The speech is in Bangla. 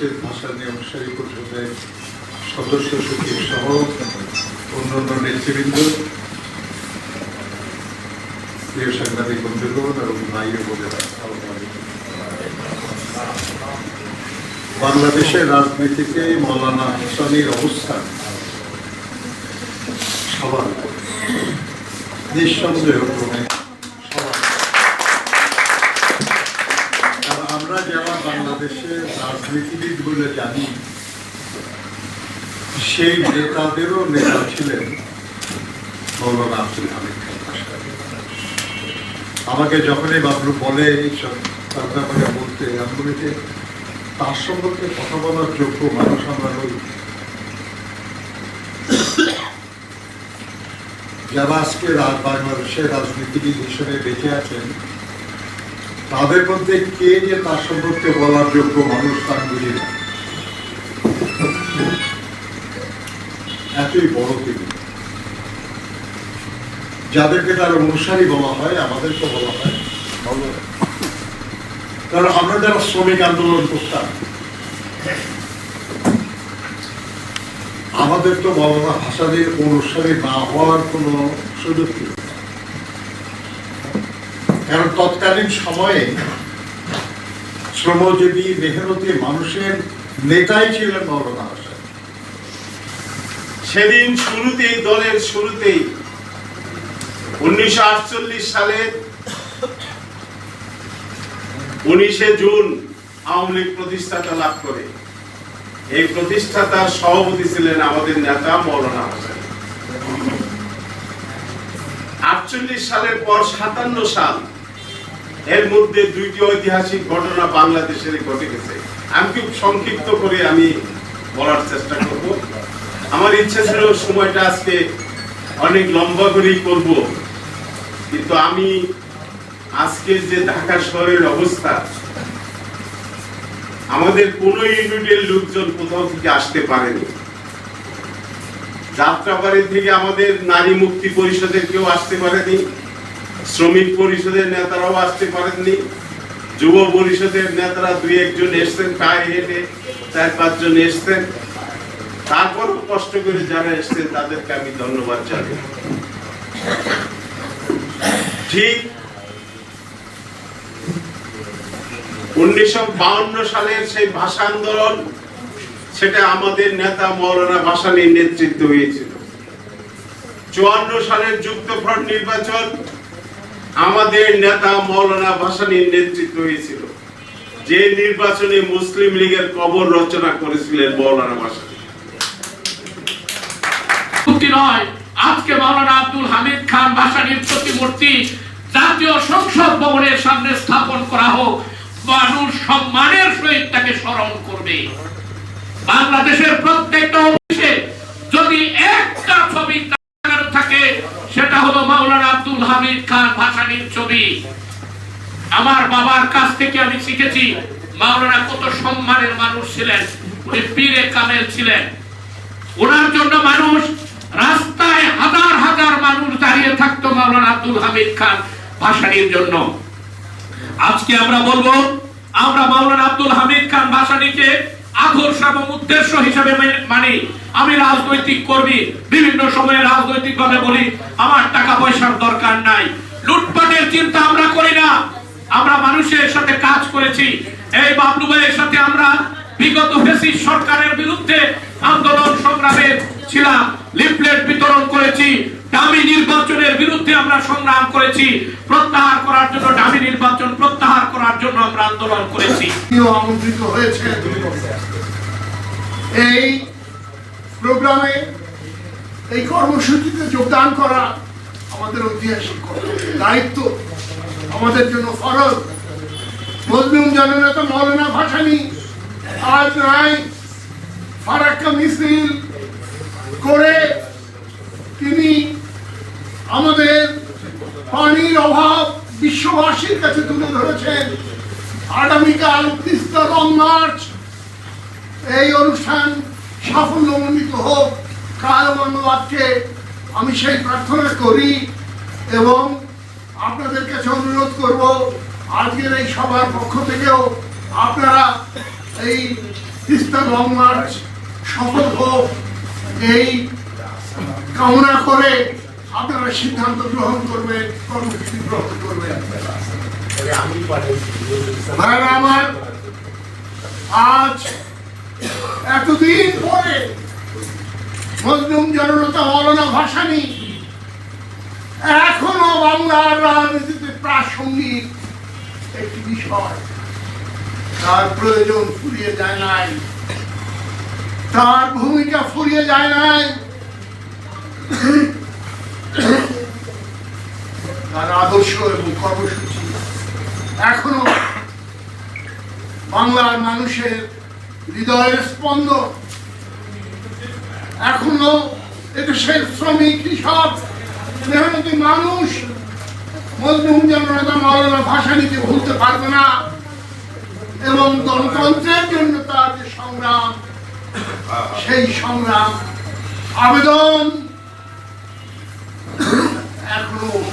বাংলাদেশের ভাষা নিয়ে অনুসারী পরিষদের সদস্য সচিব সহ অন্যান্য নেতৃবৃন্দ, প্রিয় সাংবাদিক বন্ধুগণ এবং ভাই বাংলাদেশের রাজনীতিতে মৌলানা হাসানির অবস্থান সবার নিঃসন্দেহ ক্রমে সবার আর আমরা যারা বাংলাদেশের রাজনীতিবিদ বলে জানি। সেই নেতাদেরও নেতা ছিলেন মৌলানা আব্দুল হামিদ আমাকে যখনই বাবলু বলে এইসব তার ব্যাপারে বলতে আমি বলি যে, তার সম্পর্কে কথা বলার যোগ্য মানুষ আমরা নই। যারা আজকে রা- বাংলাদেশের রাজনীতিবিদ হিসেবে বেঁচে আছেন, তাদের মধ্যে কে যে তার সম্পর্কে বলার যোগ্য মানুষ তার বুঝি না। এতই বড় তিনি যাদেরকে তার অনুসারী বলা হয়, আমাদেরকে বলা হয় কারণ আমরা যারা শ্রমিক আন্দোলন করতাম, আমাদের তো মৌলানা ভাষাদের অনুসারী না হওয়ার কোনো সুযোগ ছিল কারণ তৎকালীন সময়ে শ্রমজীবী, মেহনতি মানুষের নেতাই ছিলেন মৌলানা সেদিন শুরুতেই, দলের শুরুতেই উনিশশো আটচল্লিশ সালে উনিশে জুন আওয়ামী লীগ প্রতিষ্ঠাতা লাভ করে। এই প্রতিষ্ঠাতার সভাপতি ছিলেন আমাদের নেতা মৌলানা আটচল্লিশ সালের পর সাতান্ন সাল এর মধ্যে দুইটি ঐতিহাসিক ঘটনা বাংলাদেশের ঘটে গেছে। আমি খুব সংক্ষিপ্ত করে আমি বলার চেষ্টা করব। আমার ইচ্ছা ছিল সময়টা আজকে অনেক লম্বা করেই করব। কিন্তু আমি আজকে যে ঢাকা শহরের অবস্থা, আমাদের কোন ইউনিটের লোকজন কোথাও থেকে আসতে পারেনি। যাত্রাবাড়ি থেকে আমাদের নারী মুক্তি পরিষদের কেউ আসতে পারেনি, শ্রমিক পরিষদের নেতারাও আসতে পারেননি, যুব পরিষদের নেতারা দুই একজন এসছেন, পায়ে হেঁটে চার পাঁচজন এসছেন। তারপরও কষ্ট করে যারা এসছেন তাদেরকে আমি ধন্যবাদ জানাই। ঠিক উনিশশো সালের সেই ভাষা আন্দোলন, সেটা আমাদের নেতা মৌলানা ভাসানির নেতৃত্ব হয়েছিল। চুয়ান্ন সালের যুক্তফ্রন্ট নির্বাচন আমাদের নেতা মৌলানা ভাসানির নেতৃত্ব হয়েছিল। যে নির্বাচনে মুসলিম লীগের কবর রচনা করেছিলেন মৌলানা ভাসানী। মুক্তি নয়। আজকে মাওলানা আব্দুল হামিদ খান ভাসানির প্রতিমূর্তি জাতীয় সংসদ ভবনের সামনে স্থাপন করা হোক। মানুষ সম্মানের সহিত তাকে স্মরণ করবে। বাংলাদেশের প্রত্যেকটা অফিসে যদি একটা ছবি থাকে, সেটা হলো মাওলানা আব্দুল হামিদ খান ভাসানির ছবি। আমার বাবার কাছ থেকে আমি শিখেছি মাওলানা কত সম্মানের মানুষ ছিলেন, উনি পীরে কামেল ছিলেন। ওনার জন্য মানুষ রাস্তায় হাজার হাজার মানুষ দাঁড়িয়ে থাকতো মাওলানা আব্দুল হামিদ খান ভাসানির জন্য। আজকে আমরা বলব, আমরা মাওলানা আব্দুল হামিদ খান ভাসানিকে আদর্শ এবং উদ্দেশ্য হিসেবে মানি। আমি রাজনৈতিক কর্মী, বিভিন্ন সময়ে রাজনৈতিক ভাবে বলি, আমার টাকা পয়সার দরকার নাই। লুটপাটের চিন্তা আমরা করি না। আমরা মানুষের সাথে কাজ করেছি। এই বাবলু ভাইয়ের সাথে আমরা বিগত ফেসিস সরকারের বিরুদ্ধে আন্দোলন সংগ্রামে ছিলাম। লিফলেট বিতরণ করেছি। দামি নির্বাচনের বিরুদ্ধে আমরা সংগ্রাম করেছি। প্রত্যাহার করার জন্য, দামি নির্বাচন প্রত্যাহার করার জন্য আমরা আন্দোলন করেছি। আমন্ত্রিত হয়েছেন এই প্রোগ্রামে, এই কর্মসূচিতে যোগদান করা আমাদের ঐতিহাসিক দায়িত্ব, আমাদের জন্য ফরজ। মজলুম জননেতা মৌলানা ভাসানি, আজ নাই ফারাক্কা মিছিল করে তিনি আমাদের পানির অভাব বিশ্ববাসীর কাছে তুলে ধরেছেন। আগামীকাল তিস্তা লং মার্চ। এই অনুষ্ঠান সাফল্যমণ্ডিত হোক কালমানবাদকে আমি সেই প্রার্থনা করি এবং আপনাদের কাছে অনুরোধ করব, আজকের এই সভার পক্ষ থেকেও আপনারা এই তিস্তা লং মার্চ সফল হোক, এই কামনা করে আপনারা সিদ্ধান্ত গ্রহণ করবেন কর্মসূচি গ্রহণ ভাইরা আমার, আজ এতদিন পরে মজলুম জনতা ভাসানি। এখনও বাংলার রাজনীতিতে প্রাসঙ্গিক একটি বিষয়। তার প্রয়োজন ফুরিয়ে যায় নাই। তার ভূমিকা ফুরিয়ে যায় নাই তার আদর্শ এবং কর্মসূচি। এখনও বাংলার মানুষের হৃদয়ের স্পন্দন। এখনও এদেশের শ্রমিক, কৃষক, মেহনতি মানুষ, মজলুম জনতা মাওলানা ভাসানিকে ভুলতে পারবে না। এবং গণতন্ত্রের জন্য তার যে সংগ্রাম, সেই সংগ্রাম, আবেদন, এখনও